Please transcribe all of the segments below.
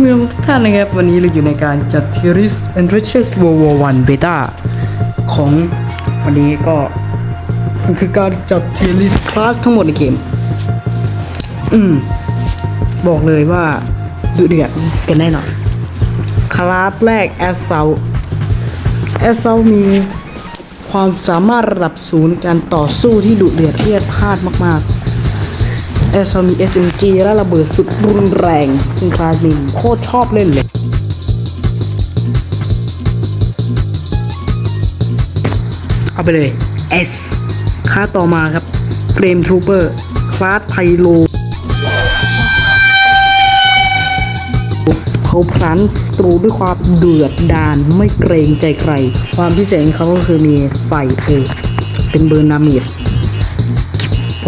เมื่องทุกท่านนะครับวันนี้เราอยู่ในการจัด t i r i s and Riches World War 1 Beta ของวันนี้ก็มันคือการจัด t i r i s Class ทั้งหมดในเกม อืม บอกเลยว่าดุเดือดกันแน่นอนคลาสแรก a s s a u l t a s s a u l t มีความสามารถระดับสูงในการต่อสู้ที่ดุเดือดเพียดพลาดมากๆ อสซอมี SMG และระเบิดสุดรุนแรง ซึ่งคลาสนี้โคตรชอบเล่นเลย เอาไปเลย S คลาสต่อมาครับ Frame Trooper คลาสไพโลเขาพลันศัตรูด้วยความเดือดดานไม่เกรงใจใคร ความพิเศษของเขาก็คือมีไฟเออเป็นเบอร์นามิด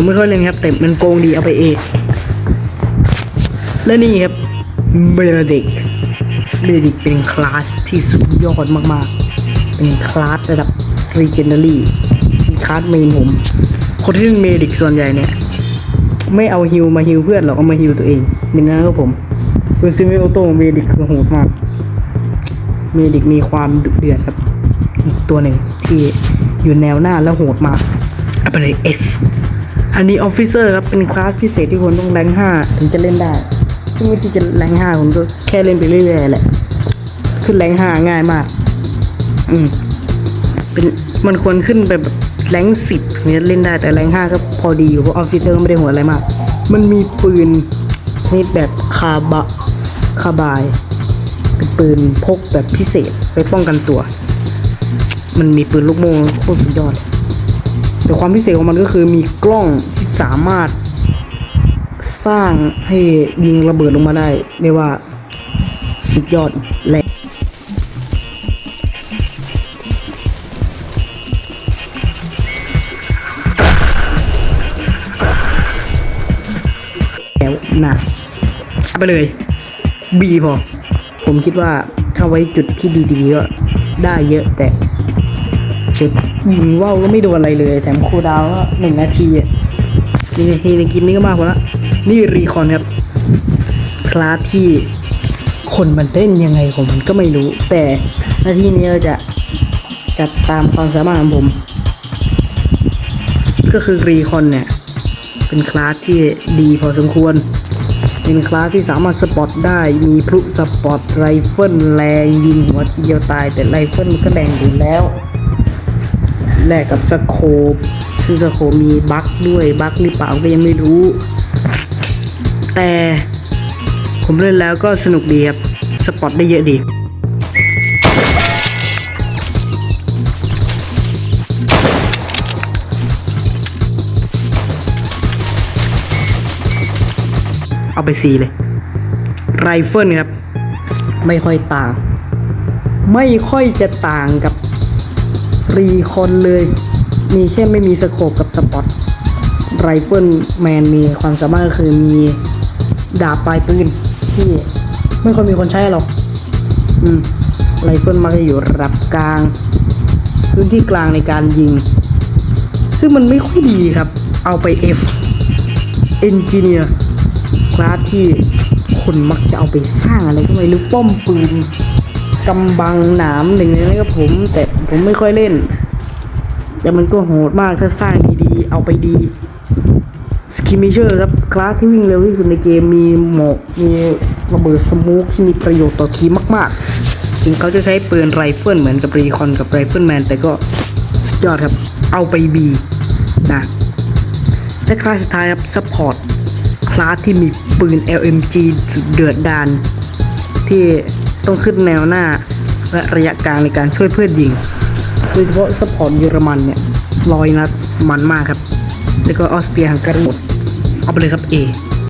ผมไม่ค่อยเล่นครับ แต่มันโกงดีเอาไปเองและนี่ครับเบลดิกเบลดิกเป็นคลาสที่สุดยอดมากๆ เป็นคลาสระดับ Legendary เป็นคลาสเมนผม คนที่เล่นเมดิกส่วนใหญ่เนี่ย ไม่เอาฮิวมาฮิวเพื่อนหรอกเอามาฮิวตัวเองนี่นะครับผมเป็นซิมิโอโต้เมดิกคือโหดมาก เมดิกมีความดุเดือดครับ อีกตัวหนึ่งที่อยู่แนวหน้าแล้วโหดมากเอาไปเลย S อันนี้ออฟฟิเซอร์ครับ เป็นคลาสพิเศษที่คนต้องแรงห้าถึงจะเล่นได้ ซึ่งวิธีจะแรงห้าผมก็แค่เล่นไปเรื่อยๆแหละ ขึ้นแรงห้าง่ายมาก อืม เป็นมันควรขึ้นไปแบบแรงสิบเนี่ยเล่นได้แต่แรงห้าก็พอดีอยู่เพราะออฟฟิเซอร์ก็ไม่ได้หัวอะไรมาก มันมีปืนชนิดแบบคาบะคาบาย เป็นปืนพกแบบพิเศษไปป้องกันตัว มันมีปืนลูกโม่โคตรสุดยอด แต่ความพิเศษของมันก็คือมีกล้องที่สามารถสร้างให้ยิงระเบิดลงมาได้เรียกว่าสุดยอดแรงแล้วนะไปเลย B พอ ผมคิดว่าถ้าไว้จุดที่ดีๆก็ได้เยอะแต่เช็ค ยิงว่าวก็ไม่โดนอะไรเลย แถมคูดาวก็หนึ่งนาทีนึ่นาทีในกินนี่ก็มากกว่าละนี่รีคอนครับ คลาสที่คนมันเล่นยังไงของมันก็ไม่รู้ แต่หน้าที่นี้เราจะจัดตามความสามารถของผม ก็คือรีคอนเนี่ย เป็นคลาสที่ดีพอสมควร เป็นคลาสที่สามารถสปอตได้มีพลุสปอตไรเฟิลแรงยิงหัวทีเดียวตาย แต่ไรเฟิลมันก็แรงอยู่แล้ว แลกกับสโคปซึ่งสโคปมีบั๊กด้วยบั๊กหรือเปล่าก็ยังไม่รู้ แต่ผมเล่นแล้วก็สนุกดีครับ สปอตได้เยอะดีเอาไปซีเลย ไรเฟิลครับ ไม่ค่อยต่าง ไม่ค่อยจะต่างกับ รีคอนเลย มีแค่ไม่มีสโคปกับสปอตไรเฟิลแมนมีความสามารถก็คือมีดาบปลายปืนที่ไม่ค่อยมีคนใช้หรอก อืมไรเฟิลมักจะอยู่ระดับกลาง พื้นที่กลางในการยิง ซึ่งมันไม่ค่อยดีครับ เอาไป F Engineer คลาสที่คนมักจะเอาไปสร้างอะไรก็ไม่รู้ป้อมปืน กำบังหนามหนึ่งในนั้นก็ผม แต่ผมไม่ค่อยเล่น แต่มันก็โหดมากถ้าสร้างดีๆ เอาไปดีสกิมิเชอร์ครับคลาสที่วิ่งเร็วที่สุดในเกมมีหมอกมีระเบิดสมูกที่มีประโยชน์ต่อทีมมากๆถึงเขาจะใช้ปืนไรเฟิลเหมือนกับรีคอนกับไรเฟิลแมนแต่ก็สุดยอดครับ เอาไปบีนะและคลาสสุดท้ายครับซัพพอร์ตคลาสที่มีปืน LMG เดือดดานที่ ต้องขึ้นแนวหน้า และระยะกลางในการช่วยเพื่อนยิง โดยเฉพาะซัพพอร์ตเยอรมันเนี่ยลอยนัดมันมากครับ แล้วก็ออสเตรียฮังการีหมดเอาไปเลยครับ A